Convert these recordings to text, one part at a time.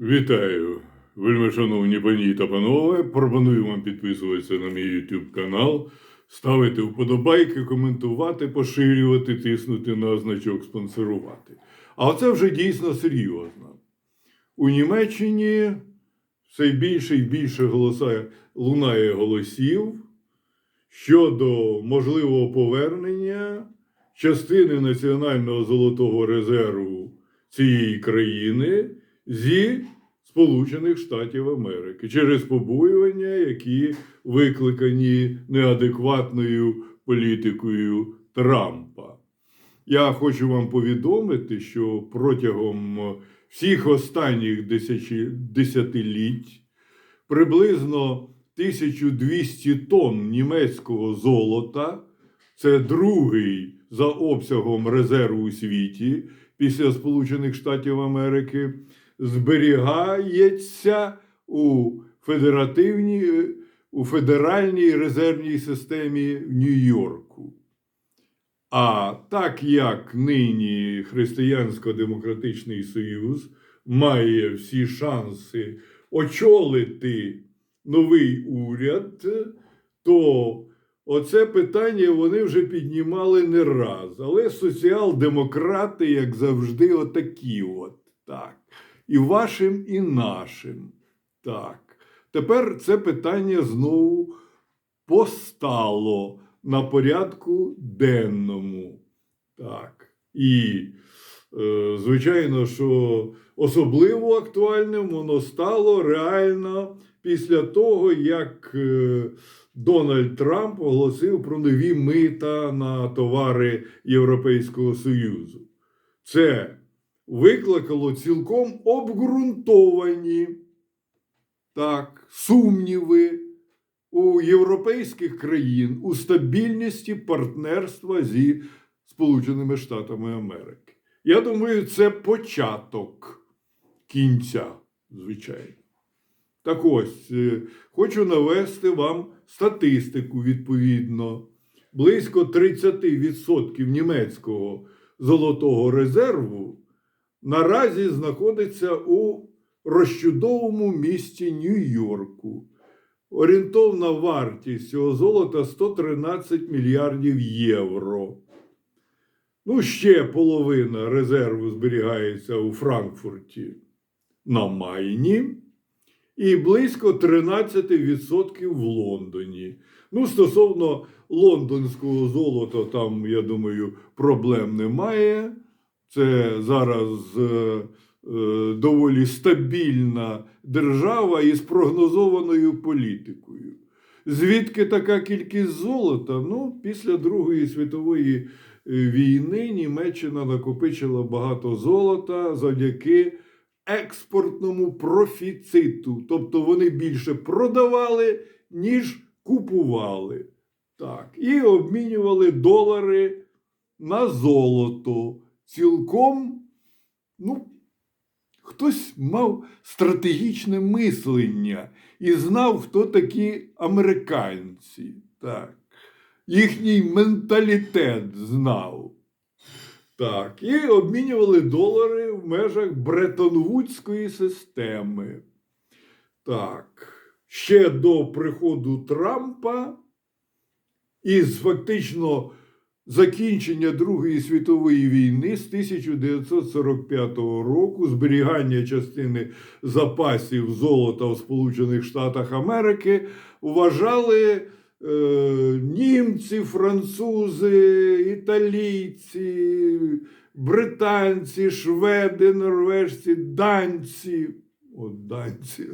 Вітаю, вельми шановні пані та панове. Пропоную вам підписуватися на мій YouTube канал, ставити вподобайки, коментувати, поширювати, тиснути на значок спонсорувати. А це вже дійсно серйозно. У Німеччині все більше і більше голоса, лунає голосів щодо можливого повернення частини національного золотого резерву цієї країни зі Сполучених Штатів Америки через побоювання, які викликані неадекватною політикою Трампа. Я хочу вам повідомити, що протягом всіх останніх десятиліть приблизно 1200 тонн німецького золота це другий за обсягом резерв у світі після Сполучених Штатів Америки, зберігається у федеративній, у федеральній резервній системі в Нью-Йорку. А так як нині Християнсько-Демократичний Союз має всі шанси очолити новий уряд, то оце питання вони вже піднімали не раз. Але соціал-демократи, як завжди, отакі от. Так. І вашим, і нашим. Так. Тепер це питання знову постало на порядку денному. Так. І, е, звичайно, що особливо актуальним воно стало реально після того, як е, Дональд Трамп оголосив про нові мита на товари Європейського Союзу. Це викликало цілком обґрунтовані так, сумніви у європейських країн у стабільності партнерства зі Сполученими Штатами Америки. Я думаю, це початок кінця, звичайно. Так ось, е, хочу навести вам статистику відповідно. Близько 30% німецького золотого резерву наразі знаходиться у розчудовому місті Нью-Йорку. Орієнтовна вартість цього золота 113 мільярдів євро. Ну, ще половина резерву зберігається у Франкфурті на Майні і близько 13% в Лондоні. Ну, стосовно лондонського золота, там, я думаю, проблем немає. Це зараз е, е, доволі стабільна держава із прогнозованою політикою. Звідки така кількість золота? Ну, після Другої світової е, війни Німеччина накопичила багато золота завдяки експортному профіциту. Тобто вони більше продавали, ніж купували. Так. І обмінювали долари на золото. Цілком, ну, хтось мав стратегічне мислення і знав, хто такі американці. Так. Їхній менталітет знав. Так, і обмінювали долари в межах Бреттон-Вудської системи. Так, ще до приходу Трампа із фактично закінчення Другої світової війни з 1945 року зберігання частини запасів золота в Сполучених Штатах Америки вважали е, німці, французи, італійці, британці, шведи, норвежці, данці. От данці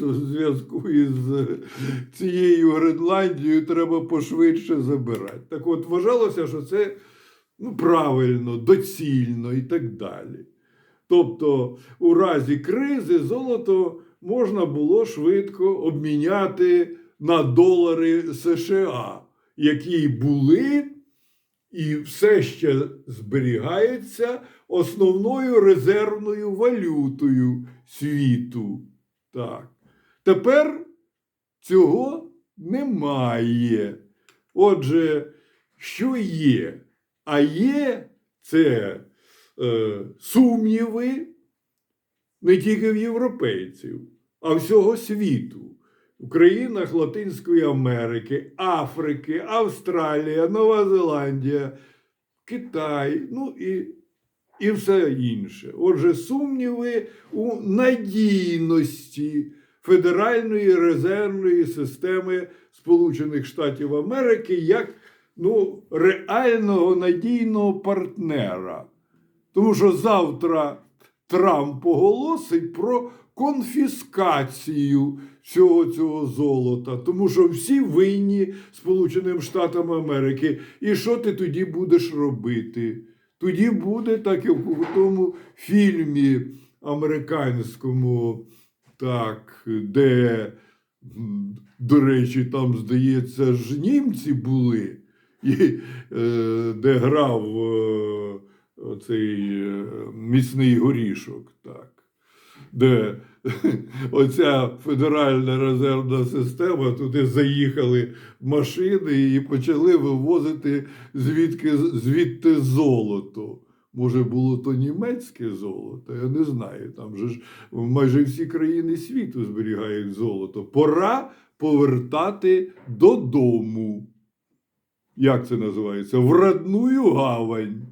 в зв'язку із цією Гренландією треба пошвидше забирати. Так от вважалося, що це ну, правильно, доцільно і так далі. Тобто, у разі кризи золото можна було швидко обміняти на долари США, які були і все ще зберігається основною резервною валютою світу. Так. Тепер цього немає. Отже, що є? А є це е, сумніви не тільки в європейців, а всього світу. В країнах Латинської Америки, Африки, Австралія, Нова Зеландія, Китай, ну і, і все інше. Отже, сумніви у надійності Федеральної резервної системи Сполучених Штатів Америки як ну, реального надійного партнера. Тому що завтра Трамп оголосить про конфіскацію всього цього золота, тому що всі винні Сполученим Штатам Америки. І що ти тоді будеш робити? Тоді буде так, як у тому фільмі американському, так, де, до речі, там, здається, ж німці були, і, е, де грав е, оцей е, міцний горішок. Так де оця федеральна резервна система, туди заїхали машини і почали вивозити звідки, звідти золото. Може, було то німецьке золото, я не знаю. Там же ж майже всі країни світу зберігають золото. Пора повертати додому. Як це називається? В родную гавань.